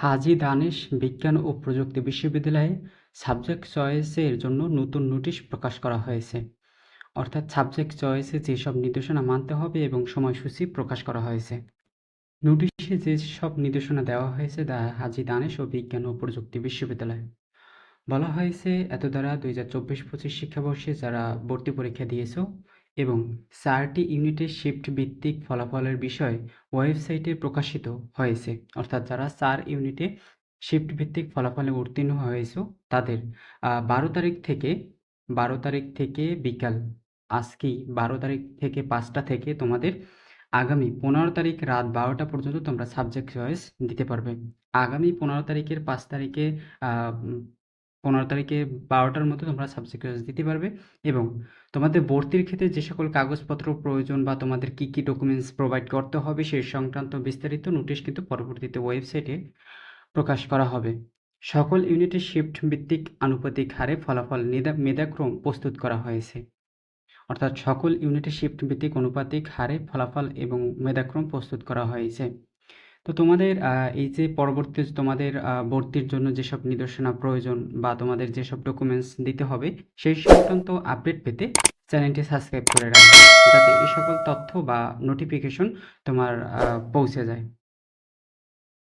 হাজী দানেশ বিজ্ঞান ও প্রযুক্তি বিশ্ববিদ্যালয়ে সাবজেক্ট চয়েসের জন্য নতুন নোটিশ প্রকাশ করা হয়েছে। অর্থাৎ সাবজেক্ট চয়েসে যেসব নির্দেশনা মানতে হবে এবং সময়সূচি প্রকাশ করা হয়েছে। নোটিশে যেসব নির্দেশনা দেওয়া হয়েছে তা হাজী দানেশ ও বিজ্ঞান ও প্রযুক্তি বিশ্ববিদ্যালয়। বলা হয়েছে এত দ্বারা দুই হাজার চব্বিশ পঁচিশ শিক্ষাবর্ষে যারা ভর্তি পরীক্ষা দিয়েছ এবং চারটি ইউনিটের শিফট ভিত্তিক ফলাফলের বিষয় ওয়েবসাইটে প্রকাশিত হয়েছে। অর্থাৎ যারা চার ইউনিটে শিফট ভিত্তিক ফলাফলে উত্তীর্ণ হয়েছো, তাদের বারো তারিখ থেকে, বারো তারিখ থেকে বিকাল, আজকেই বারো তারিখ থেকে পাঁচটা থেকে তোমাদের আগামী পনেরো তারিখ রাত বারোটা পর্যন্ত তোমরা সাবজেক্ট চয়েস দিতে পারবে। আগামী পনেরো তারিখের পাঁচ তারিখে পনেরো তারিখে বারোটার মধ্যে তোমরা সাবজেক্ট দিতে পারবে এবং তোমাদের ভর্তির ক্ষেত্রে যে সকল কাগজপত্র প্রয়োজন বা তোমাদের কী কী ডকুমেন্টস প্রোভাইড করতে হবে সেই সংক্রান্ত বিস্তারিত নোটিশ কিন্তু পরবর্তীতে ওয়েবসাইটে প্রকাশ করা হবে। সকল ইউনিটের শিফট ভিত্তিক আনুপাতিক হারে ফলাফল মেধাক্রম প্রস্তুত করা হয়েছে। অর্থাৎ সকল ইউনিটের শিফট ভিত্তিক অনুপাতিক হারে ফলাফল এবং মেধাক্রম প্রস্তুত করা হয়েছে। তো তোমাদের এই যে পরবর্তী তোমাদের ভর্তির জন্য যেসব নির্দেশনা প্রয়োজন বা তোমাদের যেসব ডকুমেন্টস দিতে হবে, সেই সংক্রান্ত আপডেট পেতে চ্যানেলটি সাবস্ক্রাইব করে রাখবে, যাতে এই সকল তথ্য বা নোটিফিকেশন তোমার পৌঁছে যায়।